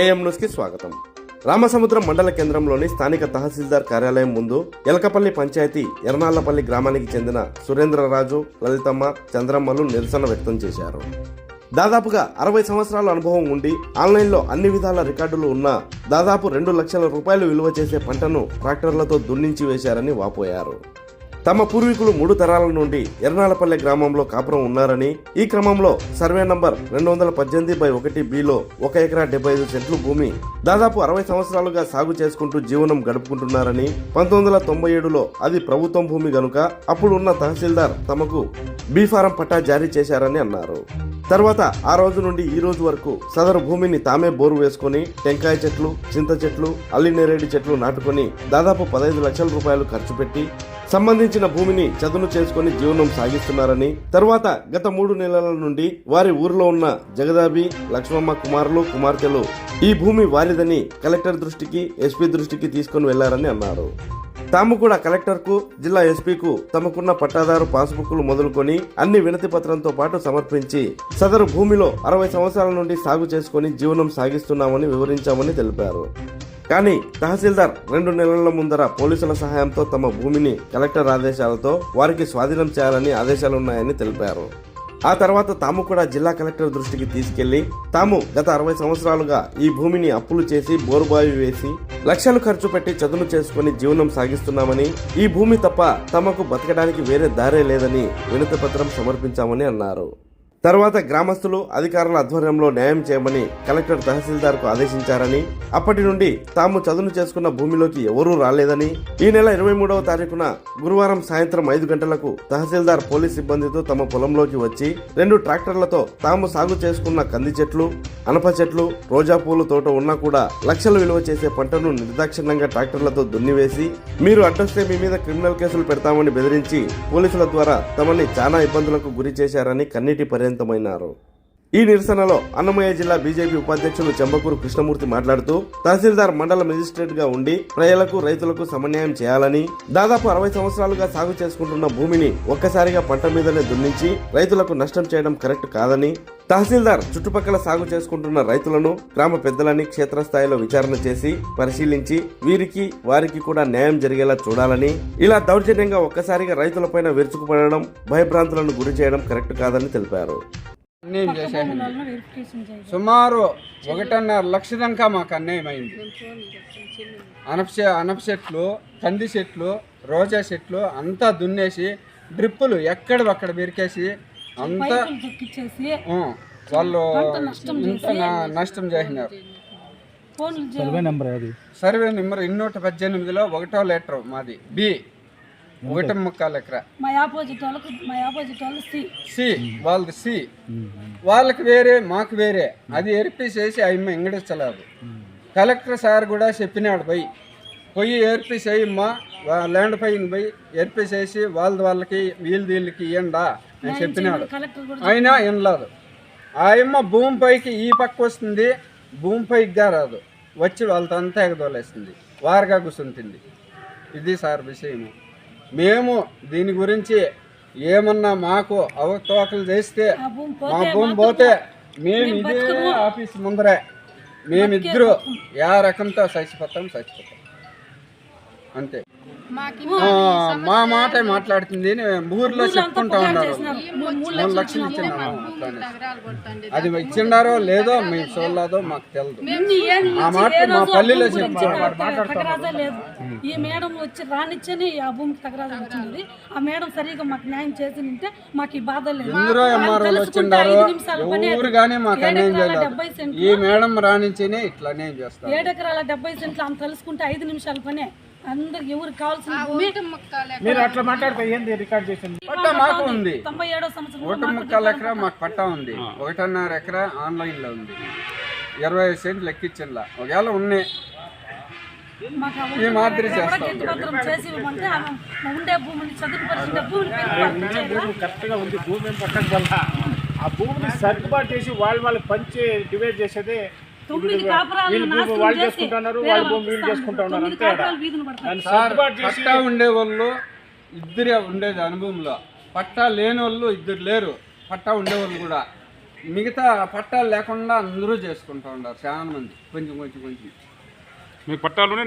AM న్యూస్కి స్వాగతం. రామసముద్రం మండల కేంద్రంలోని స్థానిక తహసీల్దార్ కార్యాలయం ముందు ఎలకపల్లి పంచాయతీ ఎర్నాళ్ళపల్లి గ్రామానికి చెందిన సురేంద్రరాజు లలితమ్మ చంద్రమ్మలు నిరసన వ్యక్తం చేశారు. దాదాపుగా అరవై సంవత్సరాల అనుభవం ఉండి ఆన్లైన్లో అన్ని విధాల రికార్డులు ఉన్న దాదాపు రెండు లక్షల రూపాయలు విలువ చేసే పంటను ట్రాక్టర్లతో దున్నించి వేశారని వాపోయారు. తమ పూర్వీకులు మూడు తరాల నుండి ఎర్నాలపల్లె గ్రామంలో కాపురం ఉన్నారని ఈ క్రమంలో సర్వే నంబర్ రెండు వందల పద్దెనిమిది బై ఒకటి బిలో ఒక ఎకరా డెబ్బై ఐదు సెంట్లు భూమి దాదాపు అరవై సంవత్సరాలుగా సాగు చేసుకుంటూ జీవనం గడుపుకుంటున్నారని పంతొమ్మిది వందల తొంభై ఏడులో అది ప్రభుత్వం భూమి గనుక అప్పుడు ఉన్న తహసీల్దార్ తమకు బీ ఫారం పట్టా జారీ చేశారని అన్నారు. తర్వాత ఆ రోజు నుండి ఈ రోజు వరకు సదరు భూమిని తామే బోరు వేసుకొని టెంకాయ చెట్లు చింత చెట్లు అల్లినేరేడి చెట్లు నాటుకొని దాదాపు పదహైదు లక్షల రూపాయలు ఖర్చు పెట్టి సంబంధించిన భూమిని చదును చేసుకుని జీవనం సాగిస్తున్నారని తర్వాత గత మూడు నెలల నుండి వారి ఊరిలో ఉన్న జగదాబి లక్ష్మమ్మ కుమారులు కుమార్తెలు ఈ భూమి వారిదని కలెక్టర్ దృష్టికి ఎస్పీ దృష్టికి తీసుకుని వెళ్ళారని అన్నారు. తాము కూడా కలెక్టర్కు జిల్లా ఎస్పీకు తమకున్న పట్టాదారు పాస్బుక్లు మొదలుకొని అన్ని వినతి పత్రంతో పాటు సమర్పించి సదరు భూమిలో అరవై సంవత్సరాల నుండి సాగు చేసుకుని జీవనం సాగిస్తున్నామని వివరించామని తెలిపారు. కానీ తహసీల్దార్ రెండు నెలల ముందర పోలీసుల సహాయంతో తమ భూమిని కలెక్టర్ ఆదేశాలతో వారికి స్వాధీనం చేయాలని ఆదేశాలున్నాయని తెలిపారు. ఆ తర్వాత తాము కూడా జిల్లా కలెక్టర్ దృష్టికి తీసుకెళ్ళి తాము గత అరవై సంవత్సరాలుగా ఈ భూమిని అప్పులు చేసి బోరుబావి వేసి లక్షలు ఖర్చు పెట్టి చదును చేసుకుని జీవనం సాగిస్తున్నామని ఈ భూమి తప్ప తమకు బతకడానికి వేరే దారే లేదని వినతి పత్రం సమర్పించామని అన్నారు. తర్వాత గ్రామస్తులు అధికారుల ఆధ్వర్యంలో న్యాయం చేయమని కలెక్టర్ తహసీల్దార్కు ఆదేశించారని అప్పటి నుండి తాము చదును చేసుకున్న భూమిలోకి ఎవరూ రాలేదని ఈ నెల ఇరవై మూడవ తారీఖున గురువారం సాయంత్రం ఐదు గంటలకు తహసీల్దార్ పోలీస్ సిబ్బందితో తమ పొలంలోకి వచ్చి రెండు ట్రాక్టర్లతో తాము సాగు చేసుకున్న కంది చెట్లు అనప చెట్లు రోజా పూలు తోట ఉన్నా కూడా లక్షలు విలువ చేసే పంటను నిర్దాక్షిణ్యంగా ట్రాక్టర్లతో దున్నివేసి మీరు అడ్డొస్తే మీ మీద క్రిమినల్ కేసులు పెడతామని బెదిరించి పోలీసుల ద్వారా తమని చాలా ఇబ్బందులకు గురి చేశారని కన్నీటి పర్యంతమైనారు ఈ నిరసనలో అన్నమయ్య జిల్లా బీజేపీ ఉపాధ్యక్షులు చెంబకూరు కృష్ణమూర్తి మాట్లాడుతూ తహసీల్దార్ మండల మెజిస్ట్రేట్గా ఉండి ప్రజలకు రైతులకు సమన్వయం చేయాలని దాదాపు అరవై సంవత్సరాలుగా సాగు చేసుకుంటున్న భూమిని ఒక్కసారిగా పంట మీదనే దున్నించి రైతులకు నష్టం చేయడం కరెక్ట్ కాదని తహసీల్దార్ చుట్టుపక్కల సాగు చేసుకుంటున్న రైతులను గ్రామ పెద్దలని క్షేత్రస్థాయిలో విచారణ చేసి పరిశీలించి వీరికి వారికి కూడా న్యాయం జరిగేలా చూడాలని ఇలా దౌర్జన్యంగా ఒక్కసారిగా రైతులపైన విరుచుకుపడడం భయభ్రాంతులను గురి చేయడం కరెక్ట్ కాదని తెలిపారు. అన్యాయం చేసేసింది సుమారు ఒకటిన్నర లక్ష దాకా మాకు అన్యాయం అయింది అనప అనప చెట్లు కంది చెట్లు రోజా చెట్లు అంతా దున్నేసి డ్రిప్పులు ఎక్కడ అక్కడ బెరికేసి అంతా వాళ్ళు నష్టం చేసినారు. ఫోన్లు చేయాలి సర్వే నెంబర్ ఇన్నూట పద్దెనిమిదిలో ఒకటో లెటర్ మాది. బి. ఒకటి ముక్కాలు ఎకరా. మా ఆపోజిట్ వాళ్ళకు మా ఆపోజిట్ వాళ్ళు సి. సి. వాళ్ళది సి. వాళ్ళకి వేరే మాకు వేరే. అది ఏర్పీసేసి అయ్యమ్మ ఎంగడించలేదు కలెక్టర్ సార్ కూడా చెప్పినాడు పోయి. పోయి ఏర్పీసేయమ్మా ల్యాండ్ పైన పోయి ఏర్పీసేసి వాళ్ళ వాళ్ళకి వీళ్ళ వీళ్ళకి ఇవ్వండా అని చెప్పినాడు. అయినా వినలేదు ఆయమ్మ భూమి పైకి ఈ పక్క వస్తుంది భూమి పైకి రాదు వచ్చి వాళ్ళతో అంతా ఎగదోలేస్తుంది. వారుగా కూర్చుంటుంది ఇది సార్ విషయము. మేము దీని గురించి ఏమన్నా మాకు అవతోకలు చేస్తే మా భూమి పోతే మేము ఇదే ఆఫీస్ ముందరే. మేమిద్దరు యా రకంతో చచ్చిపోతాం చచ్చిపోతాం అంతే. మా మాట మాట్లాడుతుంది ఊర్లో చెప్పుకుంటా ఉన్నారు మూడు లక్షలు ఇచ్చినాము? అట్లానే. అది ఇచ్చిండారో లేదో మేము చూడలేదో మాకు తెలియదు ఆ మాట మా పల్లెలో ఈ మేడం వచ్చి రానిచ్చని ఆ భూమికి తగరాజు వచ్చింది. ఆ మేడం సరిగా మాకు న్యాయం చేసి నింటే మాకు ఈ బాధ లేదు. ఎందరో ఎంఆర్ఓలు వచ్చిండారో కానీ మాకు అన్యాయం చేయలేదు. ఈ మేడం రాణించినే ఇట్లా అన్యాయం చేస్తారు ఏడెకరాల డెబ్బై సెంట్లు ఆమె తెలుసుకుంటే ఐదు నిమిషాల పనే. అందరికి ఎవరికి కావాల్సిన భూమి మీరు అట్లా మాట్లాడితే ఏంది రికార్డ్ చేసింది? పట్టా మాకు ఉంది. తొంభై ఏడో సంవత్సరం ఒకటి ముక్కాలు ఎకరా మాకు పట్టా ఉంది. ఒకటిన్నర ఎకరా ఆన్లైన్లో ఉంది. ఇరవై ఐదు సెంట్లు ఎక్కించిలా ఒకవేళ ఉన్నాయి ఈ మాదిరి కరెక్ట్గా ఉంది. భూమి వల్ల ఆ భూమిని సర్దుబాటు చేసి వాళ్ళు వాళ్ళు పంచి డివైడ్ చేసేదే తొమ్మిది నాశనం చేసి వేరే వాళ్ళకి తొమ్మిది కాపురాలు వీధిని పడతాయి. దాన్ని సార్ సర్దుబాటు చేసి పట్టా ఉండే వాళ్ళు ఇద్దరే ఉండేది అనుభవంలో. పట్టా లేని వాళ్ళు ఇద్దరు లేరు పట్టా ఉండేవాళ్ళు కూడా. మిగతా పట్టాలు లేకుండా అందరూ చేసుకుంటూ ఉన్నారు చాలా మంది కొంచెం కొంచెం కొంచెం. మీకు పట్టాలునే